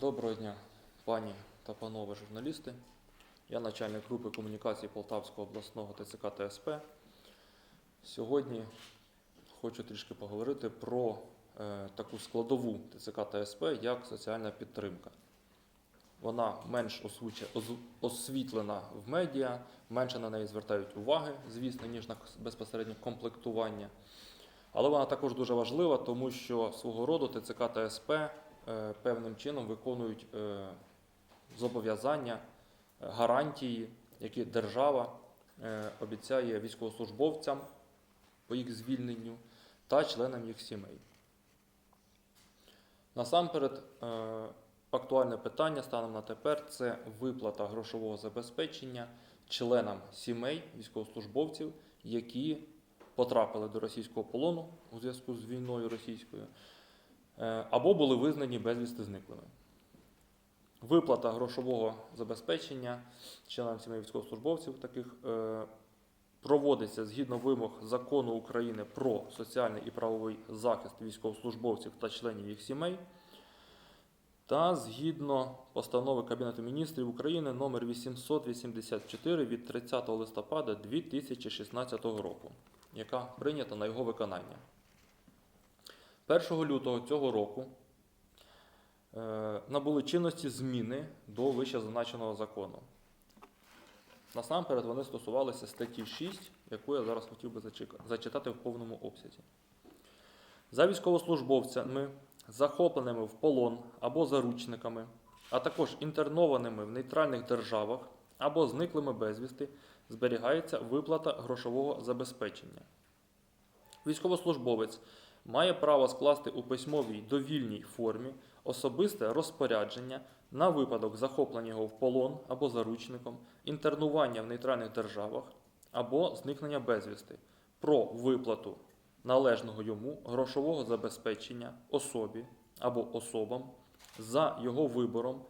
Доброго дня, пані та панове журналісти. Я начальник групи комунікації Полтавського обласного ТЦК ТСП. Сьогодні хочу трішки поговорити про е, таку складову ТЦК ТСП, як соціальна підтримка. Вона менш освітлена в медіа, менше на неї звертають уваги, звісно, ніж на безпосередньо комплектування. Але вона також дуже важлива, тому що свого роду ТЦК ТСП певним чином виконують е, зобов'язання, е, гарантії, які держава е, обіцяє військовослужбовцям по їх звільненню та членам їх сімей. Насамперед, е, актуальне питання станом на тепер це виплата грошового забезпечення членам сімей військовослужбовців, які потрапили до російського полону у зв'язку з війною російською, е, або були визнані безвісти зниклими. Виплата грошового забезпечення членам сімей військовослужбовців таких е, проводиться згідно вимог закону України про соціальний і правовий захист військовослужбовців та членів їх сімей. Та згідно постанови Кабінету міністрів України номер 884 від 30 листопада 2016 року, яка прийнята на його виконання. 1 лютого цього року е, набули чинності зміни до вищезазначеного закону. Насамперед вони стосувалися статті 6, яку я зараз хотів би зачитати в повному обсязі. За військовослужбовцями, захопленими в полон або заручниками, а також інтернованими в нейтральних державах або зниклими безвісти, зберігається виплата грошового забезпечення. Військовослужбовець має право скласти у письмовій довільній формі особисте розпорядження на випадок захоплення його в полон або заручником, інтернування в нейтральних державах або зникнення безвісти про виплату належного йому грошового забезпечення особі або особам за його вибором,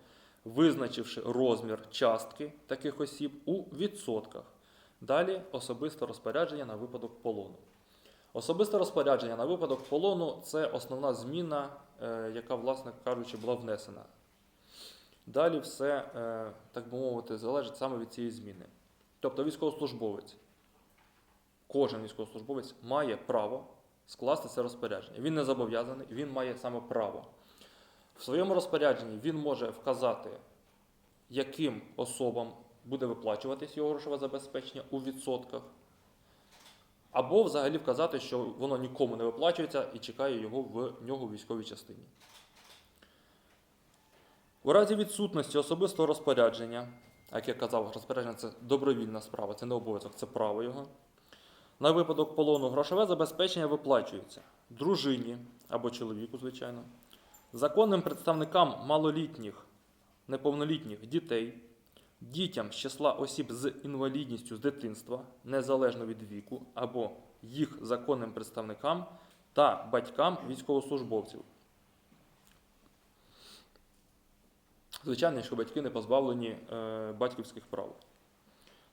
визначивши розмір частки таких осіб у відсотках. Далі особисте розпорядження на випадок полону. Особисте розпорядження на випадок полону це основна зміна, е, яка, власне кажучи, була внесена. Далі все, е, так би мовити, залежить саме від цієї зміни. Тобто військовослужбовець, кожен військовослужбовець має право скласти це розпорядження. Він не зобов'язаний, він має саме право. В своєму розпорядженні він може вказати, яким особам буде виплачуватись його грошове забезпечення у відсотках. Або взагалі вказати, що воно нікому не виплачується і чекає його в нього в військовій частині. У разі відсутності особистого розпорядження, як я казав, розпорядження це добровільна справа, це не обов'язок, це право його. На випадок полону грошове забезпечення виплачується дружині або чоловіку, звичайно, законним представникам малолітніх, неповнолітніх дітей, дітям з числа осіб з інвалідністю з дитинства, незалежно від віку, або їх законним представникам та батькам військовослужбовців. Звичайно, що батьки не позбавлені е, батьківських прав.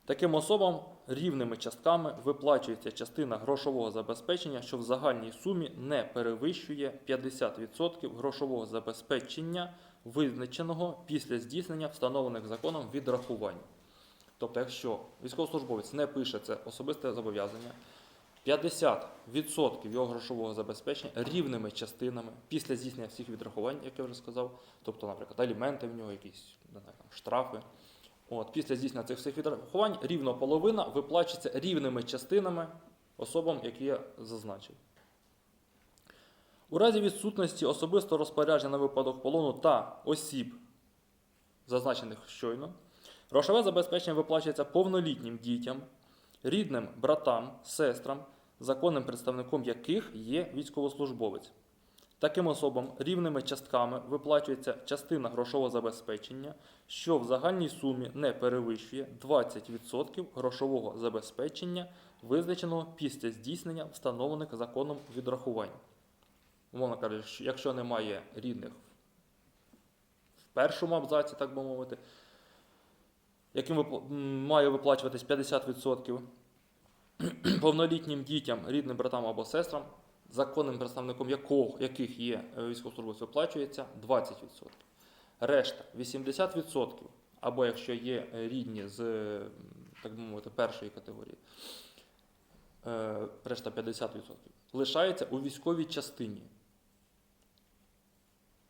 Таким особам рівними частками виплачується частина грошового забезпечення, що в загальній сумі не перевищує 50% грошового забезпечення, визначеного після здійснення встановлених законом відрахувань. Тобто, якщо військовослужбовець не пише це особисте зобов'язання, 50% його грошового забезпечення рівними частинами після здійснення всіх відрахувань, як я вже сказав, тобто, наприклад, аліменти в нього, якісь не знаю, там, штрафи. От, після здійснення цих всіх відрахувань рівно половина виплачується рівними частинами особам, які я зазначив. У разі відсутності особистого розпорядження на випадок полону та осіб, зазначених щойно, грошове забезпечення виплачується повнолітнім дітям, рідним братам, сестрам, законним представником яких є військовослужбовець. Таким особам рівними частками виплачується частина грошового забезпечення, що в загальній сумі не перевищує 20% грошового забезпечення, визначеного після здійснення встановлених законом відрахувань. Умовно кажучи, якщо немає рідних в першому абзаці, так би мовити, яким має виплачуватись 50%, повнолітнім дітям, рідним братам або сестрам, законним представником якого, яких є е, військовослужбовець, виплачується 20%. Решта 80%, або якщо є е, рідні з, так би мовити, першої категорії, е, решта 50%, лишається у військовій частині.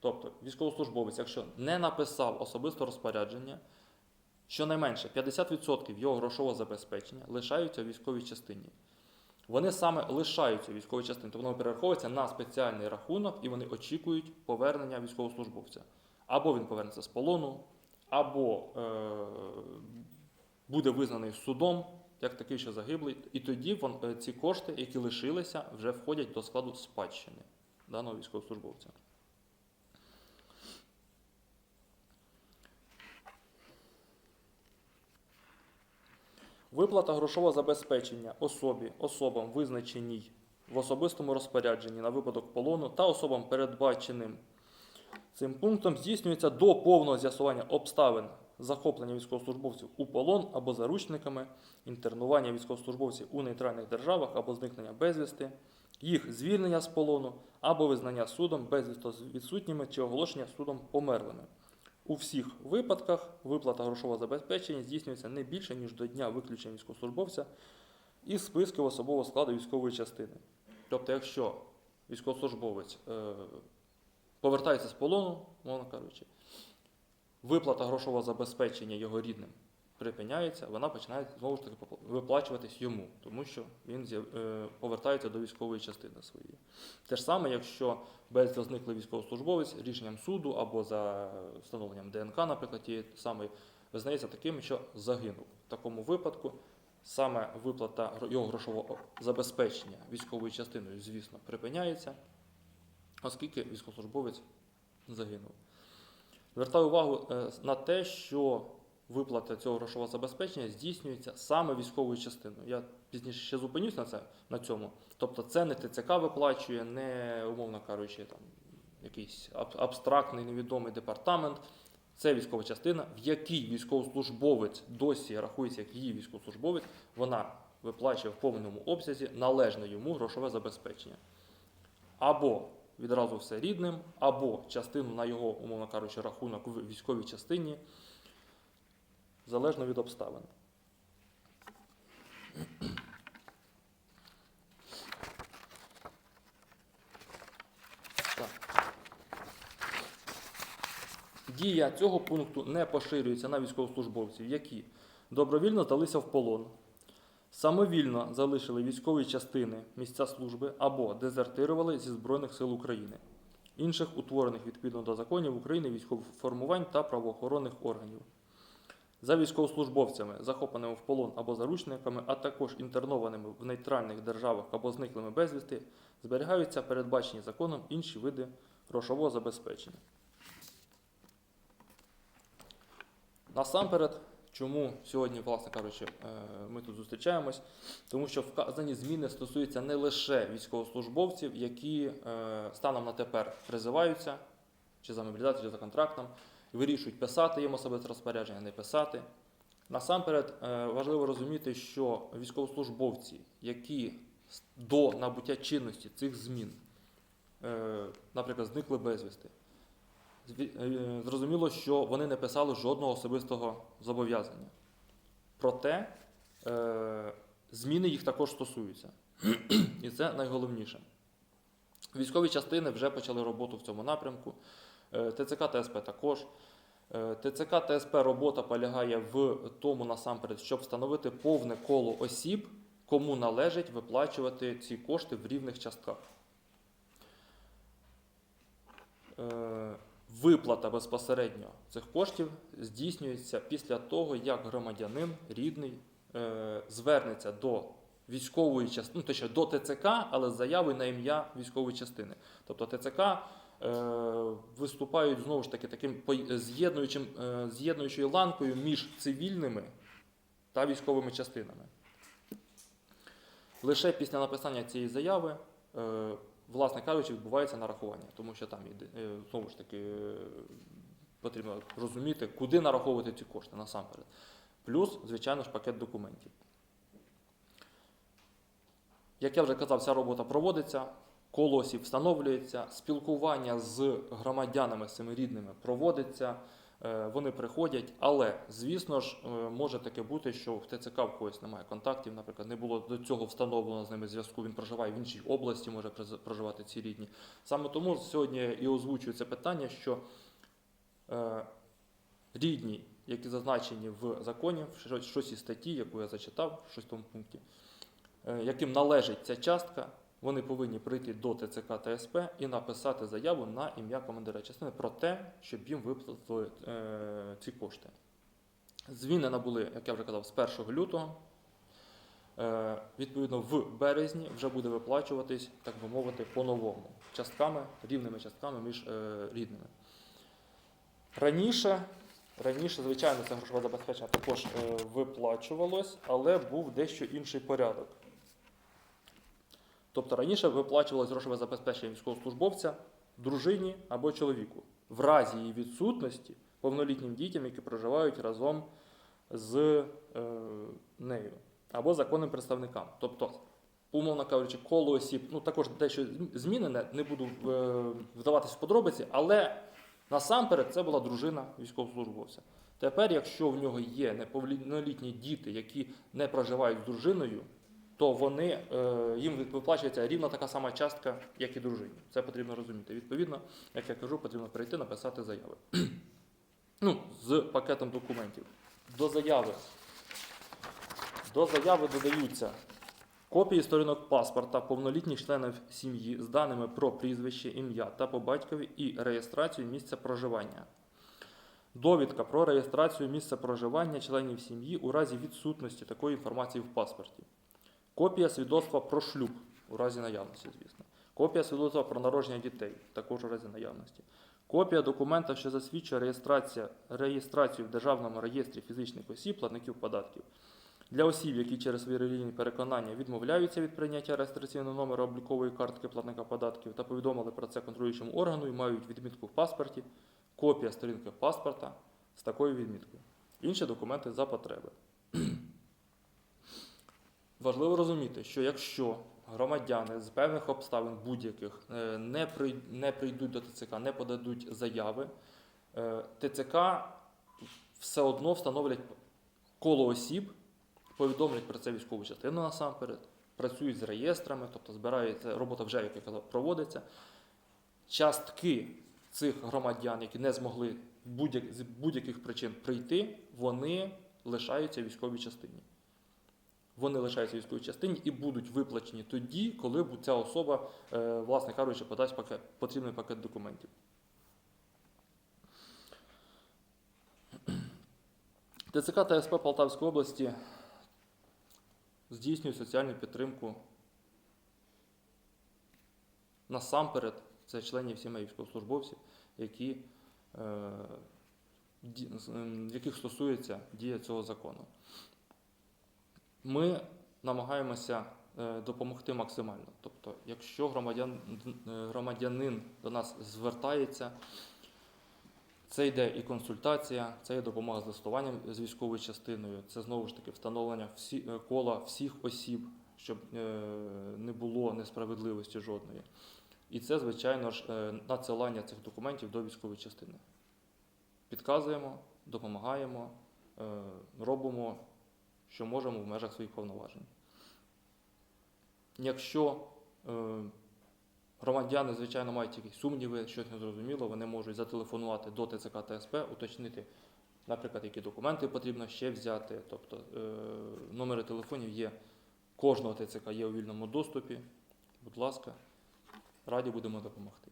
Тобто військовослужбовець, якщо не написав особисте розпорядження, щонайменше 50% його грошового забезпечення лишаються у військовій частині. Вони саме лишаються у військовій частині, тобто воно перераховується на спеціальний рахунок і вони очікують повернення військовослужбовця. Або він повернеться з полону, або е, буде визнаний судом як такий, що загиблий, і тоді вон, е, ці кошти, які лишилися, вже входять до складу спадщини даного військовослужбовця. Виплата грошового забезпечення особі, особам, визначеній в особистому розпорядженні на випадок полону та особам, передбаченим цим пунктом, здійснюється до повного з'ясування обставин захоплення військовослужбовців у полон або заручниками, інтернування військовослужбовців у нейтральних державах або зникнення безвісти, їх звільнення з полону або визнання судом безвісто відсутніми чи оголошення судом померлими. У всіх випадках виплата грошового забезпечення здійснюється не більше, ніж до дня виключення військовослужбовця із списків особового складу військової частини. Тобто, якщо військовослужбовець е, повертається з полону, мовно кажучи, виплата грошового забезпечення його рідним припиняється, вона починає знову ж таки виплачуватись йому, тому що він е, повертається до військової частини своєї. Те ж саме, якщо безвісно зниклий військовослужбовець рішенням суду або за встановленням ДНК, наприклад, тієї самої, визнається таким, що загинув. В такому випадку саме виплата його грошового забезпечення військовою частиною, звісно, припиняється, оскільки військовослужбовець загинув. Звертаю увагу е, на те, що виплата цього грошового забезпечення здійснюється саме військовою частиною. Я пізніше ще зупинюсь на, це, на цьому. Тобто це не ТЦК виплачує, не, умовно кажучи, там, якийсь аб- абстрактний невідомий департамент. Це військова частина, в якій військовослужбовець досі рахується як її військовослужбовець, вона виплачує в повному обсязі належне йому грошове забезпечення. Або відразу все рідним, або частину на його, умовно кажучи, рахунок в військовій частині, залежно від обставин. Дія цього пункту не поширюється на військовослужбовців, які добровільно здалися в полон, самовільно залишили військові частини місця служби або дезертирували зі Збройних сил України, інших утворених відповідно до законів України військових формувань та правоохоронних органів. За військовослужбовцями, захопленими в полон або заручниками, а також інтернованими в нейтральних державах або зниклими безвісти, зберігаються передбачені законом інші види грошового забезпечення. Насамперед, чому сьогодні, власне кажучи, е, ми тут зустрічаємось, тому що вказані зміни стосуються не лише військовослужбовців, які е, станом на тепер призиваються, чи за мобілізацією, чи за контрактом, вирішують писати їм особисте розпорядження, не писати. Насамперед, е, важливо розуміти, що військовослужбовці, які до набуття чинності цих змін, е, наприклад, зникли безвісти, е, Зрозуміло, що вони не писали жодного особистого зобов'язання. Проте зміни їх також стосуються. І це найголовніше. Військові частини вже почали роботу в цьому напрямку. ТЦК ТСП також. Е, ТЦК ТСП робота полягає в тому насамперед, щоб встановити повне коло осіб, кому належить виплачувати ці кошти в рівних частках. Е, Виплата безпосередньо цих коштів здійснюється після того, як громадянин рідний е, звернеться до військової частини, ну, точніше, до ТЦК, але з заявою на ім'я військової частини. Тобто ТЦК виступають знову ж таки таким з'єднуючим, е, з'єднуючою ланкою між цивільними та військовими частинами. Лише після написання цієї заяви е, власне кажучи, відбувається нарахування, тому що там е, знову ж таки е, потрібно розуміти, куди нараховувати ці кошти насамперед. Плюс, звичайно ж, пакет документів. Як я вже казав, ця робота проводиться. Коло осіб встановлюється, спілкування з громадянами, цими рідними проводиться. Е, Вони приходять, але звісно ж е, може таке бути, що в ТЦК в когось немає контактів, наприклад, не було до цього встановлено з ними зв'язку. Він проживає в іншій області, може проживати ці рідні. Саме тому сьогодні і озвучую це питання, що е, рідні, які зазначені в законі, в шостій статті, яку я зачитав в шостому пункті, яким належить ця частка, вони повинні прийти до ТЦК та СП і написати заяву на ім'я командира частини про те, щоб їм виплатили е, ці кошти. Зміни набули, як я вже казав, з 1 лютого. Е, відповідно, в березні вже буде виплачуватись, так би мовити, по-новому, частками, рівними частками між е, рідними. Раніше, раніше, звичайно, це грошове забезпечення також е, виплачувалось, але був дещо інший порядок. Тобто раніше виплачувалось грошове забезпечення військовослужбовця дружині або чоловіку в разі її відсутності повнолітнім дітям, які проживають разом з е, нею, або законним представникам. Тобто, умовно кажучи, коло осіб, ну також дещо змінене, не буду е, вдаватись в подробиці, але насамперед це була дружина військовослужбовця. Тепер, якщо в нього є неповнолітні діти, які не проживають з дружиною, то вони, е, їм виплачується рівно така сама частка, як і дружині. Це потрібно розуміти. Відповідно, як я кажу, потрібно прийти написати заяви. ну, з пакетом документів. До заяви. До заяви додаються копії сторінок паспорта повнолітніх членів сім'ї з даними про прізвище, ім'я та по батькові і реєстрацію місця проживання. Довідка про реєстрацію місця проживання членів сім'ї у разі відсутності такої інформації в паспорті. Копія свідоцтва про шлюб у разі наявності, звісно. Копія свідоцтва про народження дітей, також у разі наявності. Копія документа, що засвідчує реєстрація, реєстрацію в Державному реєстрі фізичних осіб, платників податків. Для осіб, які через свої релігійні переконання відмовляються від прийняття реєстраційного номера облікової картки платника податків та повідомили про це контролюючому органу і мають відмітку в паспорті, копія сторінки паспорта з такою відміткою. Інші документи за потреби. Важливо розуміти, що якщо громадяни з певних обставин будь-яких е, не, при, не прийдуть до ТЦК, не подадуть заяви, е, ТЦК все одно встановлять коло осіб, повідомлять про це військову частину насамперед, працюють з реєстрами, тобто збирається, робота вже, як я казав, проводиться. Частки цих громадян, які не змогли будь-як- з будь-яких причин прийти, вони лишаються військовій частині вони лишаються військовій частині і будуть виплачені тоді, коли ця особа, е, власне кажучи, подасть пакет, потрібний пакет документів. ТЦК та СП Полтавської області здійснюють соціальну підтримку насамперед це членів сімей військовослужбовців, які, е, ем, яких стосується дія цього закону. Ми намагаємося е, допомогти максимально. Тобто, якщо громадян, е, громадянин до нас звертається, це йде і консультація, це є допомога з листуванням з військовою частиною, це знову ж таки встановлення всі, е, кола всіх осіб, щоб не було несправедливості жодної. І це, звичайно ж, надсилання цих документів до військової частини. Підказуємо, допомагаємо, робимо що можемо в межах своїх повноважень. Якщо е, громадяни, звичайно, мають якісь сумніви, щось незрозуміло, вони можуть зателефонувати до ТЦК та СП, уточнити, наприклад, які документи потрібно ще взяти. Тобто е, номери телефонів є кожного ТЦК є у вільному доступі. Будь ласка, раді будемо допомогти.